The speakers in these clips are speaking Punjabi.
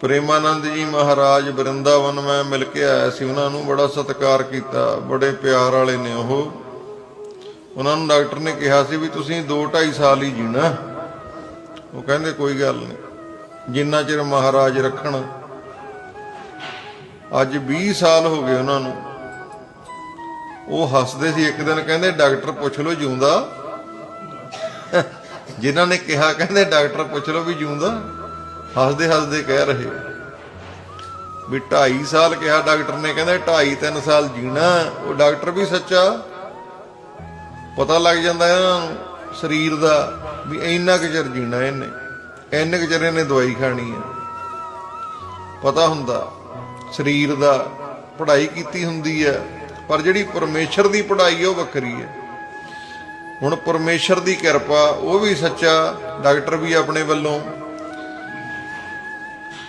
ਪ੍ਰੇਮਾਨੰਦ ਜੀ ਮਹਾਰਾਜ ਬ੍ਰਿੰਦਾਵਨ ਮੈਂ ਮਿਲ ਕੇ ਆਇਆ ਸੀ, ਉਹਨਾਂ ਨੂੰ ਬੜਾ ਸਤਿਕਾਰ ਕੀਤਾ, ਬੜੇ ਪਿਆਰ ਵਾਲੇ ਨੇ ਉਹ। ਉਹਨਾਂ ਨੂੰ ਡਾਕਟਰ ਨੇ ਕਿਹਾ ਸੀ ਵੀ ਤੁਸੀਂ 2 2.5 ਸਾਲ ਹੀ ਜੀਣਾ। ਉਹ ਕਹਿੰਦੇ ਕੋਈ ਗੱਲ ਨਹੀਂ, ਜਿੰਨਾ ਚਿਰ ਮਹਾਰਾਜ ਰੱਖਣ। ਅੱਜ 20 ਸਾਲ ਹੋ ਗਏ ਉਹਨਾਂ ਨੂੰ। ਉਹ ਹੱਸਦੇ ਸੀ, ਇੱਕ ਦਿਨ ਕਹਿੰਦੇ, ਡਾਕਟਰ ਪੁੱਛ ਲਓ ਜਿਉਂਦਾ ਜਿਨ੍ਹਾਂ ਨੇ ਕਿਹਾ, ਕਹਿੰਦੇ, ਡਾਕਟਰ ਪੁੱਛ ਲਓ ਵੀ ਜਿਉਂਦਾ ਹੱਸਦੇ ਹੱਸਦੇ ਕਹਿ ਰਹੇ। ਵੀ 2.5 ਸਾਲ ਕਿਹਾ ਡਾਕਟਰ ਨੇ, ਕਹਿੰਦੇ 2.5 3 ਸਾਲ ਜੀਣਾ, ਉਹ ਡਾਕਟਰ ਵੀ ਸੱਚਾ। ਪਤਾ ਲੱਗ ਜਾਂਦਾ ਇਹਨਾਂ ਨੂੰ ਸਰੀਰ ਦਾ ਵੀ ਇੰਨਾ ਕੁ ਚਿਰ ਜੀਣਾ ਇਹਨੇ, ਇੰਨੇ ਕੁ ਚਿਰ ਇਹਨੇ ਦਵਾਈ ਖਾਣੀ ਹੈ ਪਤਾ ਹੁੰਦਾ ਸਰੀਰ ਦਾ ਪੜ੍ਹਾਈ ਕੀਤੀ ਹੁੰਦੀ ਹੈ ਪਰ ਜਿਹੜੀ ਪਰਮੇਸ਼ਰ ਦੀ ਪੜ੍ਹਾਈ ਉਹ ਵੱਖਰੀ ਹੈ ਹੁਣ ਪਰਮੇਸ਼ਰ ਦੀ ਕਿਰਪਾ, ਉਹ ਵੀ ਸੱਚਾ, ਡਾਕਟਰ ਵੀ ਆਪਣੇ ਵੱਲੋਂ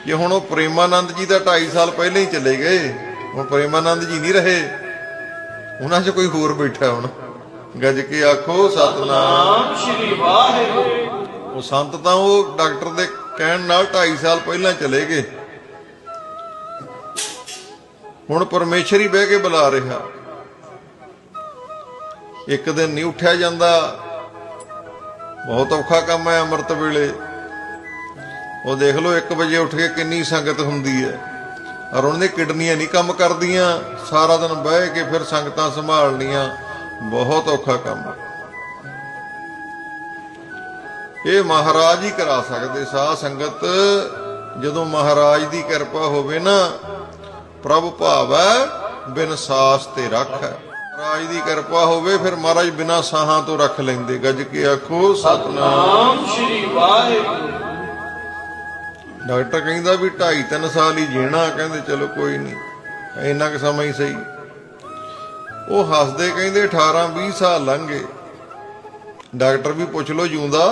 ਜੇ ਹੁਣ ਉਹ ਪ੍ਰੇਮਾਨੰਦ ਜੀ ਦਾ 2.5 ਸਾਲ ਪਹਿਲਾਂ ਹੀ ਚਲੇ ਗਏ ਹੁਣ ਪ੍ਰੇਮਾਨੰਦ ਜੀ ਨਹੀਂ ਰਹੇ ਉਹਨਾਂ 'ਚ ਕੋਈ ਹੋਰ ਬੈਠਾ ਹੁਣ। ਗੱਜ ਕੇ ਆਖੋ ਸਤਨਾਮ ਸ਼੍ਰੀ ਵਾਹਿਗੁਰੂ। ਉਹ ਸੰਤ ਤਾਂ ਉਹ ਡਾਕਟਰ ਦੇ ਕਹਿਣ ਨਾਲ 2.5 ਸਾਲ ਪਹਿਲਾਂ ਚਲੇ ਗਏ। ਹੁਣ ਪਰਮੇਸ਼ਰ ਹੀ ਬਹਿ ਕੇ ਬੁਲਾ ਰਿਹਾ। ਇੱਕ ਦਿਨ ਨਹੀਂ ਉੱਠਿਆ ਜਾਂਦਾ। ਬਹੁਤ ਔਖਾ ਕੰਮ ਹੈ ਅੰਮ੍ਰਿਤ ਵੇਲੇ। ਉਹ ਦੇਖ ਲਓ 1 ਵਜੇ ਉੱਠ ਕੇ ਕਿੰਨੀ ਸੰਗਤ ਹੁੰਦੀ ਹੈ। ਔਰ ਉਹਨਾਂ ਦੀਆਂ ਕਿਡਨੀਆਂ ਨਹੀਂ ਕੰਮ ਕਰਦੀਆਂ, ਸਾਰਾ ਦਿਨ ਬਹਿ ਕੇ ਫਿਰ ਸੰਗਤਾਂ ਸੰਭਾਲਣੀਆਂ, ਬਹੁਤ ਔਖਾ ਕੰਮ ਹੈ। ਇਹ ਮਹਾਰਾਜ ਹੀ ਕਰਾ ਸਕਦੇ ਸਾਧ ਸੰਗਤ। ਜਦੋਂ ਮਹਾਰਾਜ ਦੀ ਕਿਰਪਾ ਹੋਵੇ ਨਾ, ਪ੍ਰਭ ਭਾਵੈ ਬਿਨ ਸਾਸ ਤੇ ਰੱਖ ਹੈ। ਮਹਾਰਾਜ ਦੀ ਕਿਰਪਾ ਹੋਵੇ, ਫਿਰ ਮਹਾਰਾਜ ਬਿਨਾ ਸਾਹਾਂ ਤੋਂ ਰੱਖ ਲੈਂਦੇ। ਗੱਜ ਕੇ ਆਖੋ ਸਤਨਾਮ ਸ਼੍ਰੀ ਵਾਹਿਗੁਰੂ। ਡਾਕਟਰ ਕਹਿੰਦਾ ਵੀ 2.5 3 ਸਾਲ ਹੀ ਜੀਣਾ, ਕਹਿੰਦੇ ਚਲੋ ਕੋਈ ਨਹੀਂ ਇੰਨਾ ਕੁ ਸਮਾਂ ਹੀ ਸਹੀ। ਉਹ ਹੱਸਦੇ ਕਹਿੰਦੇ 18 20 ਸਾਲ ਲੰਘ ਗਏ। ਡਾਕਟਰ ਵੀ ਪੁੱਛ ਲੋ ਜਿਉਂਦਾ?